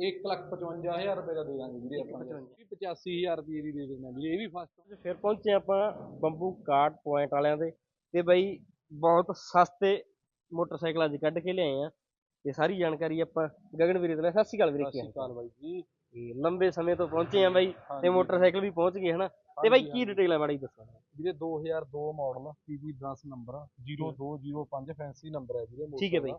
155000 ਰੁਪਏ ਦਾ ਦੇ ਦਾਂਗੇ ਵੀਰੇ ਆਪਾਂ ਨੂੰ। ਇਹ 85000 ਰੁਪਏ ਦੀ ਦੇ ਦਿੰਦੇ ਵੀਰੇ ਇਹ ਵੀ ਫਸਟ ਫਿਰ ਪਹੁੰਚੇ ਆਪਾਂ ਬੰਬੂ ਕਾਰਡ ਪੁਆਇੰਟ ਵਾਲਿਆਂ ਦੇ ਤੇ ਬਈ ਬਹੁਤ ਸਸਤੇ ਮੋਟਰਸਾਈਕਲ ਅੱਜ ਕੱਢ ਕੇ ਲਿਆਏ ਆ। ਤੇ ਸਾਰੀ ਜਾਣਕਾਰੀ ਆਪਾਂ ਗਗਨ ਵੀਰੇ ਤੋਂ ਲੈ ਸਤਿ ਸ਼੍ਰੀ ਅਕਾਲ ਵੀਰੇ ਸਤਿ ਕੀ ਸ਼੍ਰੀ ਅਕਾਲ ਬਾਈ ਜੀ। ਤੇ ਲੰਬੇ ਸਮੇਂ ਤੋਂ ਪਹੁੰਚੇ ਆ ਬਾਈ ਤੇ ਮੋਟਰਸਾਈਕਲ ਵੀ ਪਹੁੰਚ ਗਏ ਹਨਾ। ਤੇ ਬਾਈ ਕੀ ਡਿਟੇਲ ਹੈ ਮਾੜੀ ਦੱਸੋ। ਵੀਰੇ 2002 model PV 10 number 0205 fancy number ਹੈ ਵੀਰੇ ਠੀਕ ਹੈ ਬਾਈ।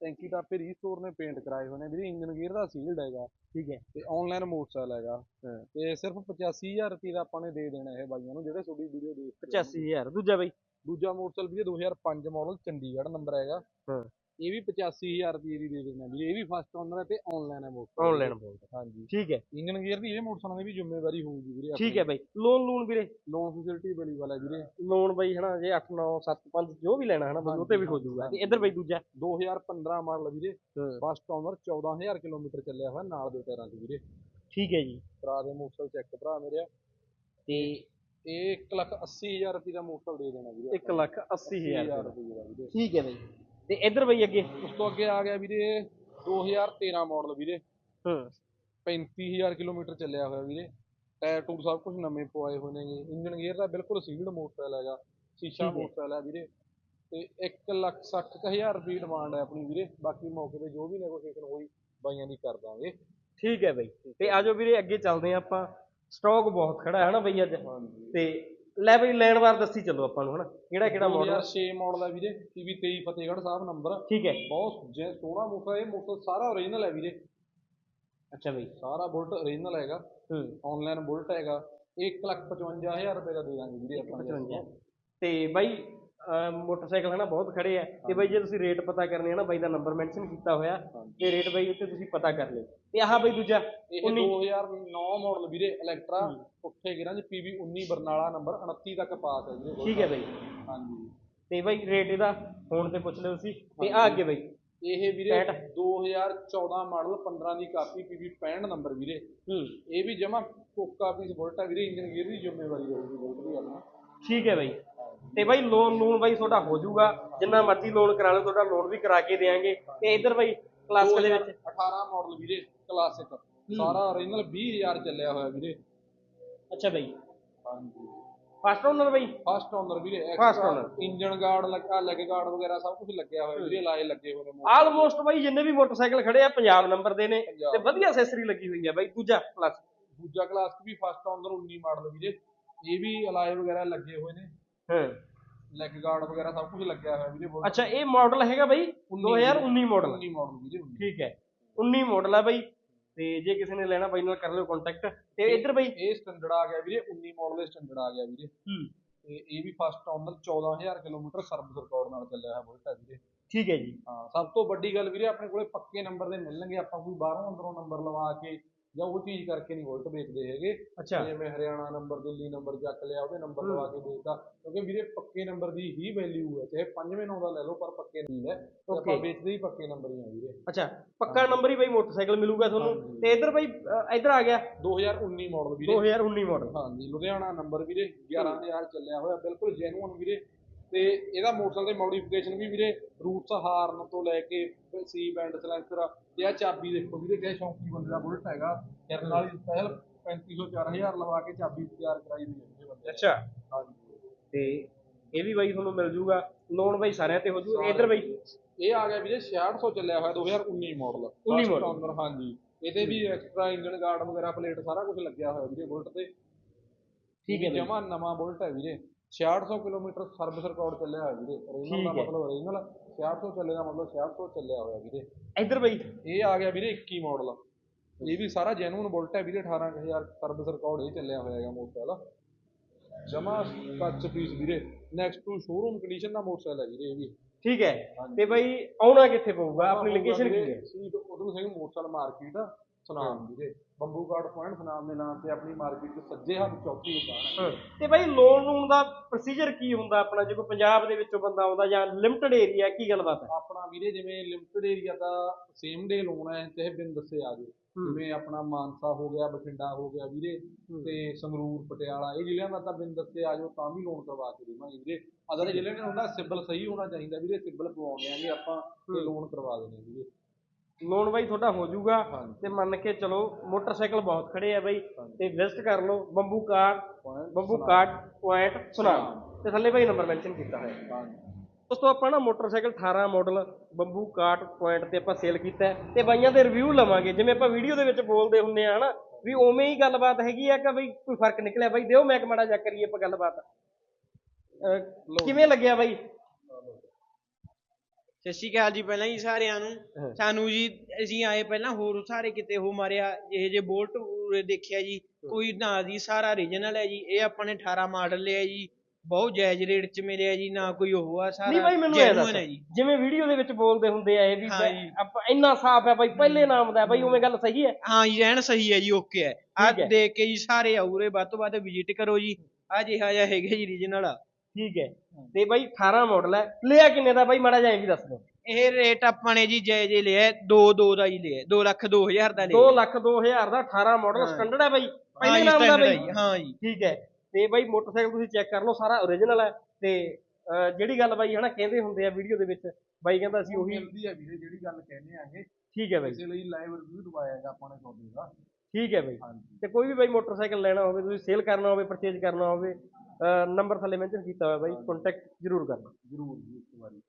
ਟੈਂਕੀ ਟਾਪੇ ਰੀਸਟੋਰ ਨੇ ਪੇਂਟ ਕਰਾਏ ਹੋਏ ਨੇ। ਵੀਰੇ ਇੰਜਨ ਗੇਅਰ ਦਾ ਸੀਲਡ ਹੈਗਾ। ਠੀਕ ਹੈ। ਤੇ ਆਨਲਾਈਨ ਮੋਟਰਸਾਈਕਲ ਹੈਗਾ। ਤੇ ਸਿਰਫ 85000 ਰੁਪਏ ਦਾ ਆਪਾਂ ਨੇ ਦੇ ਦੇਣਾ ਇਹ ਬਾਈਆਂ ਨੂੰ ਜਿਹੜੇ ਤੁਹਾਡੀ ਵੀਡੀਓ ਦੇਖ ਕੇ 85000 ਦੂਜਾ ਬਾਈ। ਦੂਜਾ ਮੋਟਰਸਾਈਕਲ ਵੀਰੇ 2005 ਮਾਡਲ ਚੰਡੀਗੜ੍ਹ ਨੰਬਰ ਹੈਗਾ। ਹਾਂ। ਇਹ ਵੀ 85000 ਰੁਪਏ ਦੀ ਦੇ ਦੇਣਾ ਵੀਰੇ ਇਹ ਵੀ ਫਸਟ ਓਨਰ ਹੈ ਤੇ ਆਨਲਾਈਨ ਹੈ ਮੋਟਰਸਾਈਕਲ ਆਨਲਾਈਨ ਬੋਲਦਾ ਹਾਂਜੀ। ਠੀਕ ਹੈ। ਇੰਜਨ ਗੇਅਰ ਦੀ ਇਹ ਮੋਟਰਸਾਈਕਲ ਦੀ ਵੀ ਜ਼ਿੰਮੇਵਾਰੀ ਹੋਊਗੀ ਵੀਰੇ ਠੀਕ ਹੈ ਬਾਈ। ਲੋਨ ਲੂਨ ਵੀਰੇ? ਲੋਨ ਫੈਸਿਲਿਟੀ ਬੜੀ ਵਾਲਾ ਵੀਰੇ। ਲੋਨ ਬਾਈ ਹਨਾ ਜੇ 8 9 7 5 ਜੋ ਵੀ ਲੈਣਾ ਹਨਾ ਬਾਈ ਉਹ ਤੇ ਵੀ ਹੋ ਜਾਊਗਾ। ਤੇ ਇੱਧਰ ਬਾਈ ਦੂਜਾ। 2015 ਮਾਡਲ ਵੀਰੇ। ਫਸਟ ਓਨਰ 14000 ਕਿਲੋਮੀਟਰ ਚੱਲਿਆ ਹੋਇਆ ਨਾਲ ਦੇ ਟਾਇਰਾਂ 'ਚ ਵੀਰੇ। ਠੀਕ ਹੈ ਜੀ। ਭਰਾ ਦੇ ਮੋਟਰਸਾਈਕਲ ਚੈੱਕ ਭਰਾ ਮੇਰੇ ਤੇ ਇਹ 1 ਲੱਖ 80000 ਰੁਪਏ ਦਾ ਮੋਟਰਸਾਈਕਲ ਦੇ ਦੇਣਾ ਵੀਰੇ 1 ਲੱਖ 80000 ਹਜ਼ਾਰ ਰੁਪਏ ਰੁਪਏ ਦਾ ਵੀਰੇ। ਠੀਕ ਹੈ ਬਾਈ। ਤੇ ਇੱਧਰ ਬਾਈ ਅੱਗੇ। ਉਸ ਤੋਂ ਅੱਗੇ ਆ ਗਿਆ ਵੀਰੇ 2013 ਮਾਡਲ ਵੀਰੇ। ਹਾਂ। 35000 ਕਿਲੋਮੀਟਰ ਚੱਲਿਆ ਹੋਇਆ ਵੀਰੇ। ਟਾਇਰ ਟੂਰ ਸਭ ਕੁਝ ਨਵੇਂ ਪਵਾਏ ਹੋਏ ਨੇਗੇ। ਇੰਜਨ ਗੇਅਰ ਦਾ ਬਿਲਕੁਲ ਸੀਲਡ ਮੋਟਰਸਾਈਕਲ ਹੈਗਾ। ਸ਼ੀਸ਼ਾ। ਮੋਟਰਸਾਈਕਲ ਹੈ ਵੀਰੇ। ਤੇ 1 ਲੱਖ 60000 ਰੁਪਏ ਡਿਮਾਂਡ ਹੈ ਆਪਣੀ ਵੀਰੇ। ਬਾਕੀ ਮੌਕੇ ਤੇ ਜੋ ਵੀ ਨੈਗੋਸ਼ੀਏਸ਼ਨ ਹੋਈ ਬਾਈਆਂ ਦੀ ਕਰ ਦਾਂਗੇ। ਠੀਕ ਹੈ ਬਾਈ। ਤੇ ਆਜੋ ਵੀਰੇ ਅੱਗੇ ਚੱਲਦੇ ਹਾਂ ਆਪਾਂ। ਸਟਾਕ ਬਹੁਤ ਖੜਾ ਹੈ ਨਾ ਬਾਈ ਅੱਜ। ਤੇ ਲੈ ਬਈ ਲੈਣ ਵਾਰ ਦੱਸੀ ਚੱਲੋ ਆਪਾਂ ਨੂੰ ਹਨਾ? ਕਿਹੜਾ ਕਿਹੜਾ ਮਾਡਲ 2006 ਮਾਡਲ ਹੈ ਵੀਰੇ ਪੀਵੀ 23 ਫਤਿਹਗੜ੍ਹ ਸਾਹਿਬ ਨੰਬਰ। ਠੀਕ ਹੈ। ਬਹੁਤ ਜੇ ਸੋਹਣਾ ਮੋਟਰ ਇਹ ਮੋਟਰ ਸਾਰਾ ਓਰੀਜਨਲ ਹੈ ਵੀਰੇ। ਅੱਛਾ ਬਾਈ। ਸਾਰਾ ਬੁਲਟ ਓਰੀਜਨਲ ਹੈਗਾ। ਹੂੰ। ਆਨਲਾਈਨ ਬੁਲਟ ਹੈਗਾ। 155000 ਰੁਪਏ ਦਾ ਦੇ ਦਾਂਗੇ ਵੀਰੇ ਆਪਾਂ ਨੂੰ। 55 ਤੇ ਬਾਈ ਅਹ ਮੋਟਰਸਾਈਕਲ ਹਨਾ ਬਹੁਤ ਖੜੇ ਆ। ਤੇ ਬਾਈ ਜੇ ਤੁਸੀਂ ਰੇਟ ਪਤਾ ਕਰਨੇ ਆ ਨਾ ਬਾਈ ਦਾ ਨੰਬਰ ਮੈਂਸ਼ਨ ਕੀਤਾ ਹੋਇਆ ਤੇ ਰੇਟ ਬਾਈ ਉੱਤੇ ਤੁਸੀਂ ਪਤਾ ਕਰ ਲਿਓ। ਤੇ ਆਹ ਬਾਈ ਦੂਜਾ ਇਹ 2009 ਮਾਡਲ ਵੀਰੇ ਇਲੈਕਟਰਾ ਉੱਥੇ ਗਿਰਾਂ ਜੀ ਪੀਵੀ 19 ਬਰਨਾਲਾ ਨੰਬਰ 29 ਤੱਕ ਪਾਸ ਹੈ ਵੀਰੇ ਠੀਕ ਹੈ ਬਾਈ। ਹਾਂਜੀ। ਤੇ ਬਾਈ ਰੇਟ ਇਹਦਾ ਫੋਨ ਤੇ ਪੁੱਛ ਲਿਓ ਤੁਸੀਂ। ਤੇ ਆ ਅੱਗੇ ਬਾਈ। ਇਹ ਵੀਰੇ 65 2014 ਮਾਡਲ 15 ਦੀ ਕਾਪੀ ਪੀਵੀ 65 ਨੰਬਰ ਵੀਰੇ। ਇਹ ਵੀ ਜਮਾ ਕੋਕਾ ਪੀਸ ਬੁਲਟ ਹੈ ਵੀਰੇ ਇੰਜਨ ਗੇਅਰ ਦੀ ਜ਼ਿੰਮੇਵਾਰੀ ਹੋਊਗੀ ਬੁਲਟ ਦੀ ਆਪਣਾ ਠੀਕ ਹੈ ਬਾਈ। ਤੇ ਬਾਈ ਲੋਨ ਲੂਨ ਬਾਈ ਤੁਹਾਡਾ ਹੋ ਜਾਊਗਾ। ਜਿੰਨਾ ਮਰਜ਼ੀ ਲੋਨ ਕਰਾ ਲਓ ਤੁਹਾਡਾ ਲੋਨ ਵੀ ਕਰਾ ਕੇ ਦੇਾਂਗੇ ਤੇ ਇੱਧਰ ਬਾਈ ਕਲਾਸਿਕ ਦੇ ਵਿੱਚ। 18 ਮਾਡਲ ਵੀਰੇ ਕਲਾਸਿਕ ਸਾਰਾ ਓਰੀਜਨਲ 20000 ਚੱਲਿਆ ਹੋਇਆ ਵੀਰੇ। ਅੱਛਾ ਬਾਈ। ਹਾਂਜੀ। ਫਸਟ ਓਨਰ ਬਾਈ? ਫਸਟ ਓਨਰ ਵੀਰੇ First owner। ਇੰਜਨ ਗਾਰਡ ਲੱਗਾ ਲੈਗ ਗਾਰਡ ਵਗੈਰਾ ਸਭ ਕੁਝ ਲੱਗਿਆ ਹੋਇਆ ਵੀਰੇ ਲਾਏ ਲੱਗੇ ਹੋਏ ਨੇ ਆਲਮੋਸਟ ਬਾਈ ਜਿੰਨੇ ਵੀ ਮੋਟਰਸਾਈਕਲ ਖੜੇ ਆ ਪੰਜਾਬ ਨੰਬਰ ਦੇ ਨੇ। ਤੇ ਵਧੀਆ ਐਕਸੈਸਰੀ ਲੱਗੀ ਹੋਈ ਹੈ ਬਾਈ ਦੂਜਾ ਪਲੱਸ ਦੂਜਾ ਕਲਾਸ ਵੀ ਫਸਟ ਓਨਰ 19 ਮਾਡਲ ਵੀਰੇ। ਇਹ ਵੀ ਅਲਾਏ ਵਗੈਰਾ ਲੱਗੇ ਹੋਏ ਨੇ। ਹਾਂ। ਲੈਗ ਗਾਰਡ ਵਗੈਰਾ ਸਭ ਕੁਝ ਲੱਗਿਆ ਹੋਇਆ ਵੀਰੇ ਬਹੁਤ ਅੱਛਾ ਇਹ ਮਾਡਲ ਹੈਗਾ ਬਾਈ 2019 ਮਾਡਲ 19 ਮਾਡਲ ਵੀਰੇ 19 ਠੀਕ ਹੈ 19 ਮਾਡਲ ਆ ਬਾਈ। ਤੇ ਜੇ ਕਿਸੇ ਨੇ ਲੈਣਾ ਬਾਈ ਨਾਲ ਕਰ ਲਿਓ ਕੰਟੈਕਟ ਤੇ ਇੱਧਰ ਬਾਈ। ਇਹ ਸਟੈਂਡਰਡ ਆ ਗਿਆ ਵੀਰੇ 19 ਮਾਡਲ ਦੇ ਸਟੈਂਡਰਡ ਆ ਗਿਆ ਵੀਰੇ। ਹੂੰ। ਤੇ ਇਹ ਵੀ first owner 14000 kilometre service record ਨਾਲ ਚੱਲਿਆ ਹੋਇਆ ਬੁਲਟ ਹੈ ਵੀਰੇ। ਠੀਕ ਹੈ ਜੀ। ਹਾਂ ਸਭ ਤੋਂ ਵੱਡੀ ਗੱਲ ਵੀਰੇ ਆਪਣੇ ਕੋਲੇ ਪੱਕੇ ਨੰਬਰ ਦੇ ਮਿਲਣਗੇ। ਆਪਾਂ ਕੋਈ ਬਾਹਰੋਂ ਅੰਦਰੋਂ ਨੰਬਰ ਲਵਾ ਕੇ ਜਾਂ ਉਹ ਚੀਜ਼ ਕਰਕੇ ਨਹੀਂ ਬੁਲਟ ਵੇਚਦੇ ਹੈਗੇ। ਅੱਛਾ। ਜਿਵੇਂ ਹਰਿਆਣਾ ਨੰਬਰ ਦਿੱਲੀ ਨੰਬਰ ਚੱਕ ਲਿਆ ਉਹਦੇ ਨੰਬਰ ਲਵਾ ਕੇ ਵੇਚਦਾ ਕਿਉਂਕਿ ਵੀਰੇ ਪੱਕੇ ਨੰਬਰ ਦੀ ਹੀ ਵੈਲਿਊ ਹੈ ਚਾਹੇ ਪੰਜਵੇਂ ਨੌਂ ਦਾ ਲੈ ਲਓ ਪਰ ਪੱਕੇ ਨਹੀਂ ਹੈ। ਤੇ ਆਪਾਂ Okay. ਵੇਚਦੇ ਹੀ ਪੱਕੇ ਨੰਬਰ ਹੀ ਆ ਵੀਰੇ। ਅੱਛਾ ਪੱਕਾ ਨੰਬਰ ਹੀ ਬਾਈ ਮੋਟਰਸਾਈਕਲ ਮਿਲੂਗਾ ਤੁਹਾਨੂੰ। ਹਾਂਜੀ। ਤੇ ਇੱਧਰ ਬਾਈ ਇੱਧਰ ਆ ਗਿਆ। 2019 ਮਾਡਲ ਵੀਰੇ। 2019 ਮਾਡਲ ਹਾਂਜੀ ਲੁਧਿਆਣਾ ਨੰਬਰ ਵੀਰੇ 11000 ਚੱਲਿਆ ਹੋਇਆ ਬਿਲਕੁਲ ਜੈਨੂਅਨ ਵੀਰੇ। ਤੇ ਇਹਦਾ ਮੋਟਰਸਾਈਕਲ ਦੀ ਮੋਡੀਫਿਕੇਸ਼ਨ ਵੀ ਵੀਰੇ ਰੂਟਸ ਹਾਰਨ ਤੋਂ ਲੈ ਕੇ ਸੀ ਬੈਂਡ ਸਲੈਂਸਰ ਤੇ ਆ ਚਾਬੀ ਦੇਖੋ ਵੀਰੇ ਕਿਹ ਸ਼ੌਂਕੀ ਬੰਦੇ ਦਾ ਬੁਲਟ ਹੈਗਾ। ਕਰਨ ਵਾਲੀ ਸਪੈਸ਼ਲ 3500 4000 ਲਵਾ ਕੇ ਚਾਬੀ ਤਿਆਰ ਕਰਾਈ ਹੈ ਵੀਰੇ ਬੰਦੇ। ਅੱਛਾ। ਹਾਂਜੀ। ਤੇ ਇਹ ਵੀ ਬਾਈ ਤੁਹਾਨੂੰ ਮਿਲ ਜੂਗਾ। ਲੋਨ ਬਾਈ ਸਾਰਿਆਂ ਤੇ ਹੋ ਜੂ। ਇੱਧਰ ਬਾਈ। ਇਹ ਆ ਗਿਆ ਵੀਰੇ 6600 ਚੱਲਿਆ ਹੋਇਆ 2019 ਮਾਡਲ 19 model। ਓਨਰ ਹਾਂਜੀ। ਇਹਦੇ ਵੀ ਐਕਸਟਰਾ ਇੰਜਨ ਗਾਰਡ ਵਗੈਰਾ ਪਲੇਟ ਸਾਰਾ ਕੁਝ ਲੱਗਿਆ ਹੋਇਆ ਵੀਰੇ ਬੁਲਟ ਤੇ। ਠੀਕ ਹੈ ਜਮਾ ਨਵਾਂ ਬੁਲਟ ਹੈ ਵੀਰੇ। 6600 ਕਿਲੋਮੀਟਰ ਸਰਵਿਸ ਰਿਕਾਰਡ ਚੱਲਿਆ ਹੋਇਆ ਵੀਰੇ। ਓਰੀਜਨਲ ਦਾ ਠੀਕ ਹੈ। ਮਤਲਬ ਓਰੀਜਨਲ 6600 ਚੱਲੇ ਦਾ ਮਤਲਬ 6600 ਚੱਲਿਆ ਹੋਇਆ ਵੀਰੇ। ਇੱਧਰ ਬਾਈ। ਇਹ ਆ ਗਿਆ ਵੀਰੇ 21 ਮਾਡਲ ਇਹ ਵੀ ਸਾਰਾ ਜੈਨੂਨ ਬੁਲਟ ਹੈ ਵੀਰੇ 18000 ਸਰਵਿਸ ਰਿਕਾਰਡ ਇਹ ਚੱਲਿਆ ਹੋਇਆ ਹੈਗਾ ਮੋਟਰਸਾਈਕਲ। ਜਮਾ ਟੱਚ ਪੀਸ ਵੀਰੇ। ਨੈਕਸਟ ਟੂ ਸ਼ੋਰੂਮ ਕੰਡੀਸ਼ਨ ਦਾ ਮੋਟਰਸਾਈਕਲ ਹੈ ਵੀਰੇ ਇਹ ਵੀ। ਠੀਕ ਹੈ। ਤੇ ਬਾਈ ਆਉਣਾ ਕਿੱਥੇ ਪਊਗਾ? ਆਪਣੀ ਲੋਕੇਸ਼ਨ ਕੀ ਹੈ? ਸ਼ਹੀਦ ਉਧਮ ਸਿੰਘ ਮੋਟਰਸਾਈਕਲ ਮਾਰਕੀਟ ਸੁਨਾਮ ਵੀਰੇ ਬੰਬੂ ਗਾਰਡ ਪੁਆਇੰਟ ਸੁਨਾਮ ਦੇ ਨਾਮ ਤੇ ਆਪਣੀ ਮਾਰਕੀਟ ਚ ਸੱਜੇ ਹੱਥ ਚੌਥੀ ਦੁਕਾਨ ਹੈ। ਤੇ ਬਾਈ ਲੋਨ ਲੂਨ ਦਾ ਪ੍ਰੋਸੀਜਰ ਕੀ ਹੁੰਦਾ ਆਪਣਾ? ਜੇ ਕੋਈ ਪੰਜਾਬ ਦੇ ਵਿੱਚੋਂ ਬੰਦਾ ਆਉਂਦਾ ਜਾਂ ਲਿਮਟਿਡ ਏਰੀਆ ਕੀ ਗੱਲਬਾਤ ਹੈ? ਆਪਣਾ ਵੀਰੇ ਜਿਵੇਂ ਲਿਮਟਿਡ ਏਰੀਆ ਦਾ ਸੇਮ ਡੇ ਲੋਨ ਹੈ ਚਾਹੇ ਬਿਨ ਦੱਸੇ ਆ ਜਾਓ ਜਿਵੇਂ ਆਪਣਾ ਮਾਨਸਾ ਹੋ ਗਿਆ ਬਠਿੰਡਾ ਹੋ ਗਿਆ ਵੀਰੇ ਤੇ ਸੰਗਰੂਰ ਪਟਿਆਲਾ ਇਹ ਜ਼ਿਲ੍ਹਿਆਂ ਦਾ ਤਾਂ ਬਿਨ ਦੱਸੇ ਆ ਜਾਓ ਤਾਂ ਵੀ ਲੋਨ ਕਰਵਾ ਕੇ ਦੇਵਾਂਗੇ ਵੀਰੇ। ਅਦਰ ਜ਼ਿਲ੍ਹੇ ਨੇ ਹੁੰਦਾ ਸਿਬਲ ਸਹੀ ਹੋਣਾ ਚਾਹੀਦਾ ਵੀਰੇ ਸਿਬਲ ਪਵਾਉਂਦੇ ਆਂਗੇ ਆਪਾਂ ਤੇ ਲੋਨ ਕਰਵਾ ਦਿੰਦੇ ਵੀਰੇ। ਲੋਨ ਬਾਈ ਤੁਹਾਡਾ ਹੋ ਜਾਊਗਾ। ਤੇ ਮੰਨ ਕੇ ਚਲੋ ਮੋਟਰਸਾਈਕਲ ਬਹੁਤ ਖੜੇ ਆ ਬਾਈ। ਤੇ ਵਿਜ਼ਿਟ ਕਰ ਲਓ Bambu car Bambu. Kart point Sunam. ਤੇ ਥੱਲੇ ਬਾਈ ਨੰਬਰ ਮੈਂਸ਼ਨ ਕੀਤਾ ਹੋਇਆ। ਦੋਸਤੋ ਆਪਾਂ ਨਾ motorcycle 18 model Bambu kart point ਤੇ ਆਪਾਂ ਸੇਲ ਕੀਤਾ ਤੇ ਬਾਈਆਂ ਦੇ ਰਿਵਿਊ ਲਵਾਂਗੇ। ਜਿਵੇਂ ਆਪਾਂ ਵੀਡੀਓ ਦੇ ਵਿੱਚ ਬੋਲਦੇ ਹੁੰਦੇ ਆ ਹਨਾ ਵੀ ਉਵੇਂ ਹੀ ਗੱਲਬਾਤ ਹੈਗੀ ਆ ਕਿ ਬਈ ਕੋਈ ਫ਼ਰਕ ਨਿਕਲਿਆ? ਬਾਈ ਦਿਓ ਮੈਂ ਮਾੜਾ ਜਾ ਕਰੀਏ ਆਪਾਂ ਗੱਲਬਾਤ। ਕਿਵੇਂ ਲੱਗਿਆ ਬਾਈ? ਸਤਿ ਸ਼੍ਰੀ ਅਕਾਲ ਜੀ ਪਹਿਲਾਂ ਹੀ ਸਾਰਿਆਂ। ਨੂੰ। ਸਾਨੂੰ ਜੀ ਅਸੀਂ ਆਏ ਪਹਿਲਾਂ ਹੋਰ ਸਾਰੇ ਕਿਤੇ ਹੋ ਮਾਰਿਆ ਇਹ ਜੇ ਬੋਲਟ ਉਰੇ ਦੇਖਿਆ ਜੀ। ਕੋਈ ਨਾ ਜੀ ਸਾਰਾ ਰੀਜਨਲ ਹੈ ਜੀ। ਇਹ ਆਪਾਂ ਨੇ 18 ਮਾਡਲ ਲਿਆ ਜੀ। ਬਹੁਤ ਜਾਇਜ਼ ਰੇਟ 'ਚ ਮਿਲਿਆ ਜੀ ਨਾ ਕੋਈ ਉਹ ਆ ਸਾਰਾ ਨਹੀਂ ਬਾਈ ਮੈਨੂੰ ਇਹ genuine ਦੱਸ। ਹੈ ਜੀ। ਜਿਵੇਂ ਵੀਡੀਓ ਦੇ ਵਿੱਚ ਬੋਲਦੇ ਹੁੰਦੇ ਆ ਇਹ ਵੀ ਹਾਂ ਜੀ। ਆਪਾਂ ਇੰਨਾ ਸਾਫ਼ ਹੈ ਬਾਈ ਪਹਿਲੇ ਨਾਮ ਦਾ ਹੈ ਬਾਈ ਉਵੇਂ ਗੱਲ ਸਹੀ ਹੈ? ਹਾਂ ਜੀ ਰਹਿਣ ਸਹੀ ਹੈ ਜੀ ਓਕੇ ਹੈ। ਆ ਠੀਕ ਹੈ। ਦੇਖ ਕੇ ਜੀ ਸਾਰੇ ਆਉਰੇ ਵੱਧ ਤੋਂ ਵੱਧ ਵਿਜ਼ਿਟ ਕਰੋ ਜੀ। ਆ ਜਿਹਾ ਜਿਹਾ ਹੈਗਾ ਜੀ ਰੀਜਨਲ ਠੀਕ ਹੈ। ਤੇ ਬਾਈ 18 ਮਾਡਲ ਹੈ। ਲਿਆ ਕਿੰਨੇ ਦਾ ਬਾਈ? ਮਾੜਾ ਇਹ ਵੀ ਦੱਸ ਦਿਓ। ਇਹ ਰੇਟ ਆਪਾਂ ਨੇ ਜੀ ਜਾਇਜ਼ ਹੀ ਲਿਆ 2 2 ਦਾ ਹੀ ਲਿਆ 2 ਲੱਖ 2000 ਦਾ 2 ਲਿਆ ਲੱਖ 2000 ਦਾ 18 ਮਾਡਲ। ਸਟੈਂਡਰਡ ਹੈ ਬਾਈ। ਪਹਿਲੇ ਜੀ ਨਾਮ ਦਾ ਬਾਈ। ਹੈ। ਜੀ, ਜੀ। ਠੀਕ ਹੈ। ਤੇ ਬਾਈ ਮੋਟਰਸਾਈਕਲ ਤੁਸੀਂ ਚੈੱਕ ਕਰ ਲਓ ਸਾਰਾ ਓਰੀਜਨਲ ਹੈ। ਤੇ ਜਿਹੜੀ ਗੱਲ ਬਾਈ ਹਨਾ ਕਹਿੰਦੇ ਹੁੰਦੇ ਆ ਵੀਡੀਓ ਦੇ ਵਿੱਚ ਬਾਈ ਕਹਿੰਦਾ ਅਸੀਂ ਉਹੀ ਮਿਲਦੀ ਹੈ ਵੀਰੇ ਜਿਹੜੀ ਗੱਲ ਕਹਿੰਦੇ ਆਗੇ ਠੀਕ ਹੈ ਬਾਈ। ਇਸੇ ਲਈ ਲਾਈਵ ਰਿਵਿਊ ਦਵਾਇਆ ਹੈਗਾ ਆਪਾਂ ਨੇ ਤੁਹਾਡੇ ਦਾ। ਠੀਕ ਹੈ ਬਾਈ। ਤੇ ਕੋਈ ਵੀ ਬਾਈ ਮੋਟਰਸਾਈਕਲ ਲੈਣਾ ਹੋਵੇ ਤੁਸੀਂ ਸੇਲ ਕਰਨਾ ਹੋਵੇ ਪਰਚੇਜ ਕਰਨਾ ਹੋਵੇ ਨੰਬਰ ਥੱਲੇ ਮੈਂਸ਼ਨ ਕੀਤਾ ਹੋਇਆ ਬਾਈ ਕੰਟੈਕਟ ਜ਼ਰੂਰ ਕਰਨਾ। ਜ਼ਰੂਰ ਜੀ ਇੱਕ ਵਾਰੀ।